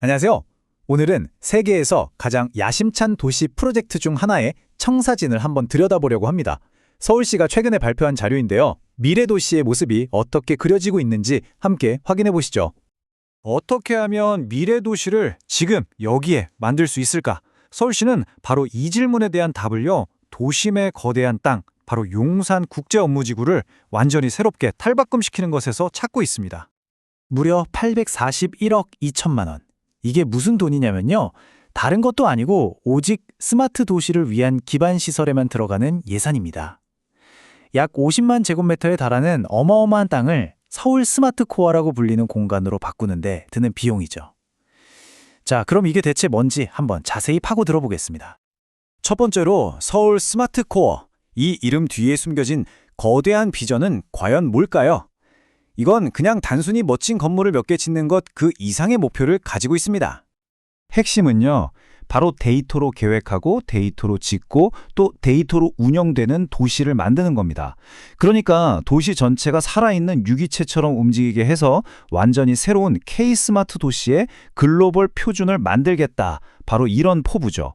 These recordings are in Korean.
안녕하세요. 오늘은 세계에서 가장 야심찬 도시 프로젝트 중 하나의 청사진을 한번 들여다보려고 합니다. 서울시가 최근에 발표한 자료인데요. 미래 도시의 모습이 어떻게 그려지고 있는지 함께 확인해 보시죠. 어떻게 하면 미래 도시를 지금 여기에 만들 수 있을까? 서울시는 바로 이 질문에 대한 답을요. 도심의 거대한 땅, 바로 용산 국제 업무지구를 완전히 새롭게 탈바꿈시키는 것에서 찾고 있습니다. 무려 841억 2천만 원. 이게 무슨 돈이냐면요. 다른 것도 아니고 오직 스마트 도시를 위한 기반 시설에만 들어가는 예산입니다. 약 50만 제곱미터에 달하는 어마어마한 땅을 서울 스마트 코어라고 불리는 공간으로 바꾸는데 드는 비용이죠. 자, 그럼 이게 대체 뭔지 한번 자세히 파고 들어보겠습니다. 첫 번째로 서울 스마트 코어. 이 이름 뒤에 숨겨진 거대한 비전은 과연 뭘까요? 이건 그냥 단순히 멋진 건물을 몇 개 짓는 것 그 이상의 목표를 가지고 있습니다. 핵심은요, 바로 데이터로 계획하고 데이터로 짓고 또 데이터로 운영되는 도시를 만드는 겁니다. 그러니까 도시 전체가 살아있는 유기체처럼 움직이게 해서 완전히 새로운 K-스마트 도시의 글로벌 표준을 만들겠다. 바로 이런 포부죠.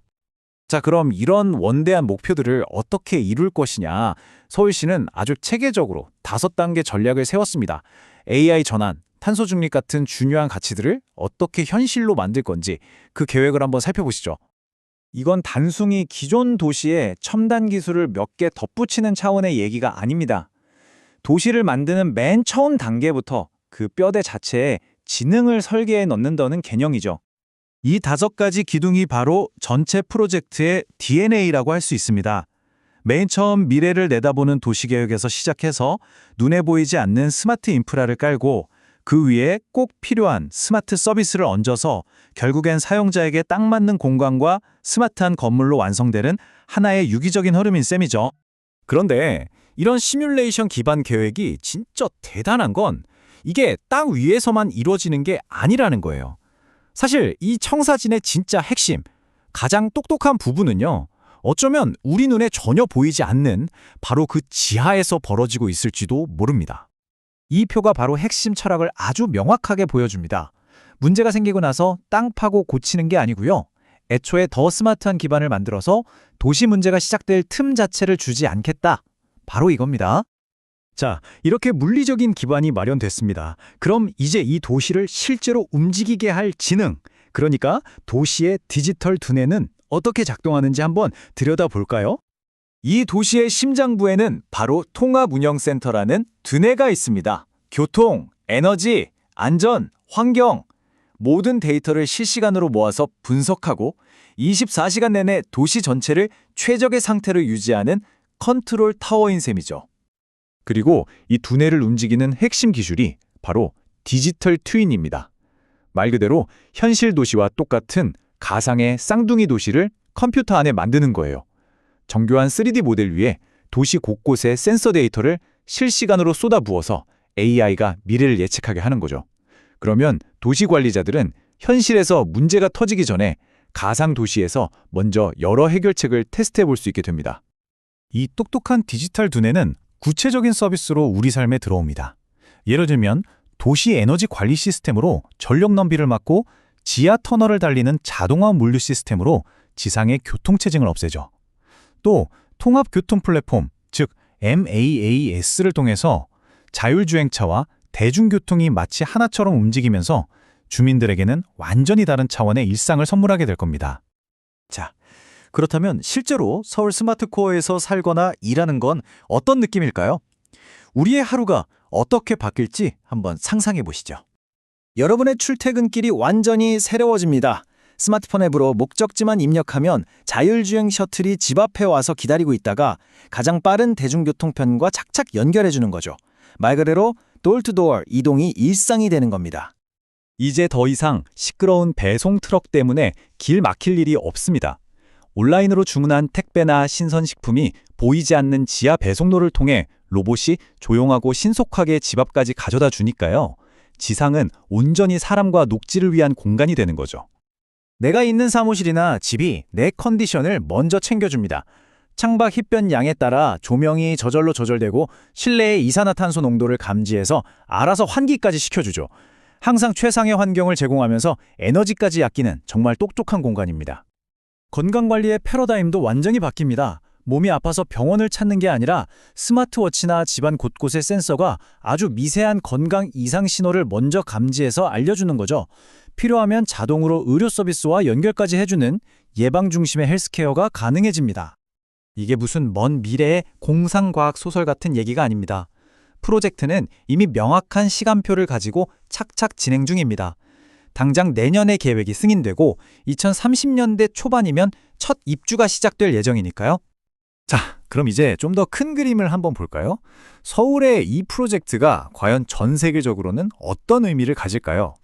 자, 그럼 이런 원대한 목표들을 어떻게 이룰 것이냐? 서울시는 아주 체계적으로 다섯 단계 전략을 세웠습니다. AI 전환, 탄소 중립 같은 중요한 가치들을 어떻게 현실로 만들 건지 그 계획을 한번 살펴보시죠. 이건 단순히 기존 도시에 첨단 기술을 몇 개 덧붙이는 차원의 얘기가 아닙니다. 도시를 만드는 맨 처음 단계부터 그 뼈대 자체에 지능을 설계해 넣는다는 개념이죠. 이 다섯 가지 기둥이 바로 전체 프로젝트의 DNA라고 할 수 있습니다. 맨 처음 미래를 내다보는 도시계획에서 시작해서 눈에 보이지 않는 스마트 인프라를 깔고 그 위에 꼭 필요한 스마트 서비스를 얹어서 결국엔 사용자에게 딱 맞는 공간과 스마트한 건물로 완성되는 하나의 유기적인 흐름인 셈이죠. 그런데 이런 시뮬레이션 기반 계획이 진짜 대단한 건 이게 땅 위에서만 이루어지는 게 아니라는 거예요. 사실 이 청사진의 진짜 핵심, 가장 똑똑한 부분은요. 어쩌면 우리 눈에 전혀 보이지 않는 바로 그 지하에서 벌어지고 있을지도 모릅니다. 이 표가 바로 핵심 철학을 아주 명확하게 보여줍니다. 문제가 생기고 나서 땅 파고 고치는 게 아니고요. 애초에 더 스마트한 기반을 만들어서 도시 문제가 시작될 틈 자체를 주지 않겠다. 바로 이겁니다. 자, 이렇게 물리적인 기반이 마련됐습니다. 그럼 이제 이 도시를 실제로 움직이게 할 지능, 그러니까 도시의 디지털 두뇌는 어떻게 작동하는지 한번 들여다볼까요? 이 도시의 심장부에는 바로 통합운영센터라는 두뇌가 있습니다. 교통, 에너지, 안전, 환경, 모든 데이터를 실시간으로 모아서 분석하고 24시간 내내 도시 전체를 최적의 상태로 유지하는 컨트롤 타워인 셈이죠. 그리고 이 두뇌를 움직이는 핵심 기술이 바로 디지털 트윈입니다. 말 그대로 현실 도시와 똑같은 가상의 쌍둥이 도시를 컴퓨터 안에 만드는 거예요. 정교한 3D 모델 위에 도시 곳곳의 센서 데이터를 실시간으로 쏟아부어서 AI가 미래를 예측하게 하는 거죠. 그러면 도시 관리자들은 현실에서 문제가 터지기 전에 가상 도시에서 먼저 여러 해결책을 테스트해 볼 수 있게 됩니다. 이 똑똑한 디지털 두뇌는 구체적인 서비스로 우리 삶에 들어옵니다. 예를 들면 도시 에너지 관리 시스템으로 전력 낭비를 막고 지하 터널을 달리는 자동화 물류 시스템으로 지상의 교통 체증을 없애죠. 또 통합 교통 플랫폼, 즉 MAAS를 통해서 자율주행차와 대중교통이 마치 하나처럼 움직이면서 주민들에게는 완전히 다른 차원의 일상을 선물하게 될 겁니다. 자, 그렇다면 실제로 서울 스마트코어에서 살거나 일하는 건 어떤 느낌일까요? 우리의 하루가 어떻게 바뀔지 한번 상상해 보시죠. 여러분의 출퇴근길이 완전히 새로워집니다. 스마트폰 앱으로 목적지만 입력하면 자율주행 셔틀이 집 앞에 와서 기다리고 있다가 가장 빠른 대중교통편과 착착 연결해 주는 거죠. 말 그대로 돌투도어 이동이 일상이 되는 겁니다. 이제 더 이상 시끄러운 배송 트럭 때문에 길 막힐 일이 없습니다. 온라인으로 주문한 택배나 신선식품이 보이지 않는 지하 배송로를 통해 로봇이 조용하고 신속하게 집 앞까지 가져다 주니까요. 지상은 온전히 사람과 녹지를 위한 공간이 되는 거죠. 내가 있는 사무실이나 집이 내 컨디션을 먼저 챙겨줍니다. 창밖 햇볕 양에 따라 조명이 저절로 조절되고 실내의 이산화탄소 농도를 감지해서 알아서 환기까지 시켜주죠. 항상 최상의 환경을 제공하면서 에너지까지 아끼는 정말 똑똑한 공간입니다. 건강관리의 패러다임도 완전히 바뀝니다. 몸이 아파서 병원을 찾는 게 아니라 스마트워치나 집안 곳곳의 센서가 아주 미세한 건강 이상 신호를 먼저 감지해서 알려주는 거죠. 필요하면 자동으로 의료 서비스와 연결까지 해주는 예방 중심의 헬스케어가 가능해집니다. 이게 무슨 먼 미래의 공상과학 소설 같은 얘기가 아닙니다. 프로젝트는 이미 명확한 시간표를 가지고 착착 진행 중입니다. 당장 내년에 계획이 승인되고 2030년대 초반이면 첫 입주가 시작될 예정이니까요. 자, 그럼 이제 좀 더 큰 그림을 한번 볼까요? 서울의 이 프로젝트가 과연 전 세계적으로는 어떤 의미를 가질까요?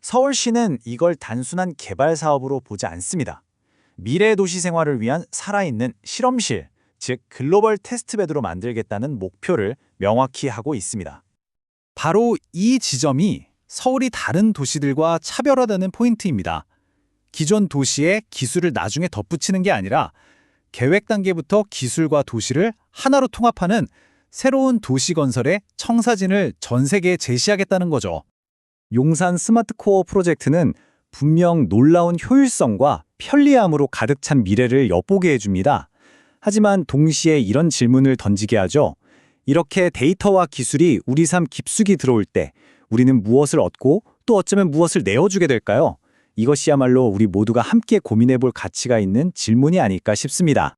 서울시는 이걸 단순한 개발 사업으로 보지 않습니다. 미래 도시 생활을 위한 살아있는 실험실, 즉 글로벌 테스트베드로 만들겠다는 목표를 명확히 하고 있습니다. 바로 이 지점이 서울이 다른 도시들과 차별화되는 포인트입니다. 기존 도시에 기술을 나중에 덧붙이는 게 아니라 계획 단계부터 기술과 도시를 하나로 통합하는 새로운 도시 건설의 청사진을 전 세계에 제시하겠다는 거죠. 용산 스마트코어 프로젝트는 분명 놀라운 효율성과 편리함으로 가득 찬 미래를 엿보게 해줍니다. 하지만 동시에 이런 질문을 던지게 하죠. 이렇게 데이터와 기술이 우리 삶 깊숙이 들어올 때 우리는 무엇을 얻고 또 어쩌면 무엇을 내어주게 될까요? 이것이야말로 우리 모두가 함께 고민해 볼 가치가 있는 질문이 아닐까 싶습니다.